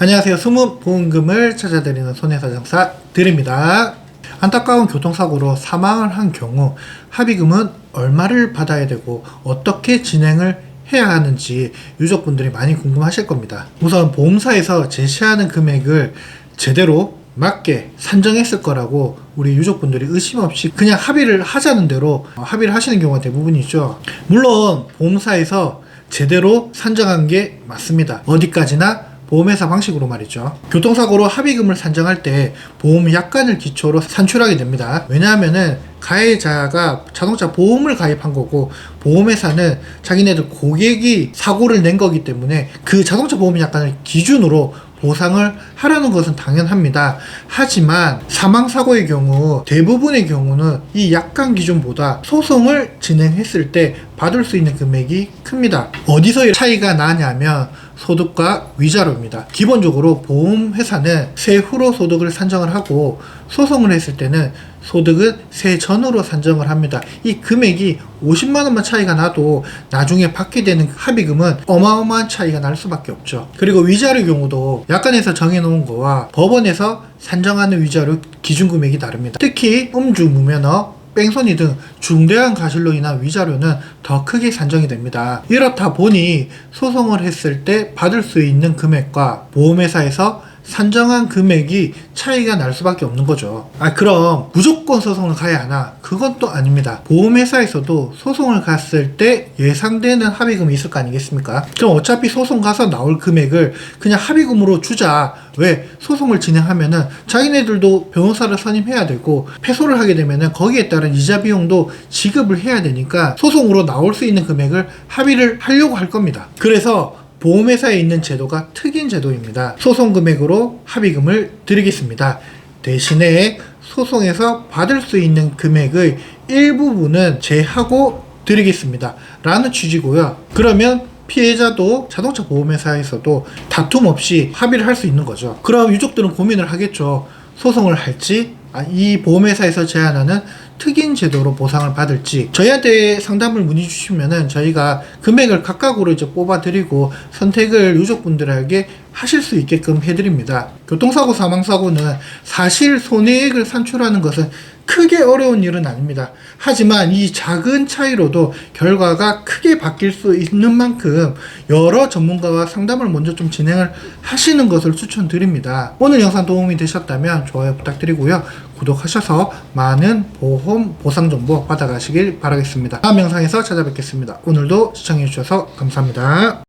안녕하세요. 숨은 보험금을 찾아드리는 손해사정사 드립니다. 안타까운 교통사고로 사망을 한 경우 합의금은 얼마를 받아야 되고 어떻게 진행을 해야 하는지 유족분들이 많이 궁금하실 겁니다. 우선 보험사에서 제시하는 금액을 제대로 맞게 산정했을 거라고 우리 유족분들이 의심 없이 그냥 합의를 하자는 대로 합의를 하시는 경우가 대부분이죠. 물론 보험사에서 제대로 산정한 게 맞습니다. 어디까지나 보험회사 방식으로 말이죠. 교통사고로 합의금을 산정할 때 보험 약관을 기초로 산출하게 됩니다. 왜냐하면은 가해자가 자동차 보험을 가입한 거고 보험회사는 자기네들 고객이 사고를 낸 거기 때문에 그 자동차 보험 약관을 기준으로 보상을 하라는 것은 당연합니다. 하지만 사망사고의 경우 대부분의 경우는 이 약관 기준보다 소송을 진행했을 때 받을 수 있는 금액이 큽니다. 어디서 차이가 나냐면 소득과 위자료입니다. 기본적으로 보험회사는 세후로 소득을 산정을 하고 소송을 했을 때는 소득은 세 전으로 산정을 합니다. 이 금액이 50만 원만 차이가 나도 나중에 받게 되는 합의금은 어마어마한 차이가 날 수밖에 없죠. 그리고 위자료 경우도 약관에서 정해놓은 거와 법원에서 산정하는 위자료 기준 금액이 다릅니다. 특히 음주 무면허 뺑소니 등 중대한 과실로 인한 위자료는 더 크게 산정이 됩니다. 이렇다 보니 소송을 했을 때 받을 수 있는 금액과 보험회사에서 산정한 금액이 차이가 날 수밖에 없는 거죠. 아, 그럼 무조건 소송을 가야 하나? 그건 또 아닙니다. 보험회사에서도 소송을 갔을 때 예상되는 합의금이 있을 거 아니겠습니까? 그럼 어차피 소송 가서 나올 금액을 그냥 합의금으로 주자. 왜? 소송을 진행하면은 자기네들도 변호사를 선임해야 되고 패소를 하게 되면은 거기에 따른 이자 비용도 지급을 해야 되니까 소송으로 나올 수 있는 금액을 합의를 하려고 할 겁니다. 그래서 보험회사에 있는 제도가 특인 제도입니다. 소송 금액으로 합의금을 드리겠습니다. 대신에 소송에서 받을 수 있는 금액의 일부분은 제하고 드리겠습니다. 라는 취지고요. 그러면 피해자도 자동차 보험회사에서도 다툼 없이 합의를 할 수 있는 거죠. 그럼 유족들은 고민을 하겠죠. 소송을 할지, 아, 이 보험회사에서 제안하는 특인 제도로 보상을 받을지 저희한테 상담을 문의 주시면은 저희가 금액을 각각으로 이제 뽑아드리고 선택을 유족분들에게 하실 수 있게끔 해드립니다. 교통사고 사망사고는 사실 손해액을 산출하는 것은 크게 어려운 일은 아닙니다. 하지만 이 작은 차이로도 결과가 크게 바뀔 수 있는 만큼 여러 전문가와 상담을 먼저 좀 진행을 하시는 것을 추천드립니다. 오늘 영상 도움이 되셨다면 좋아요 부탁드리고요. 구독하셔서 많은 보험 보상 정보 받아가시길 바라겠습니다. 다음 영상에서 찾아뵙겠습니다. 오늘도 시청해주셔서 감사합니다.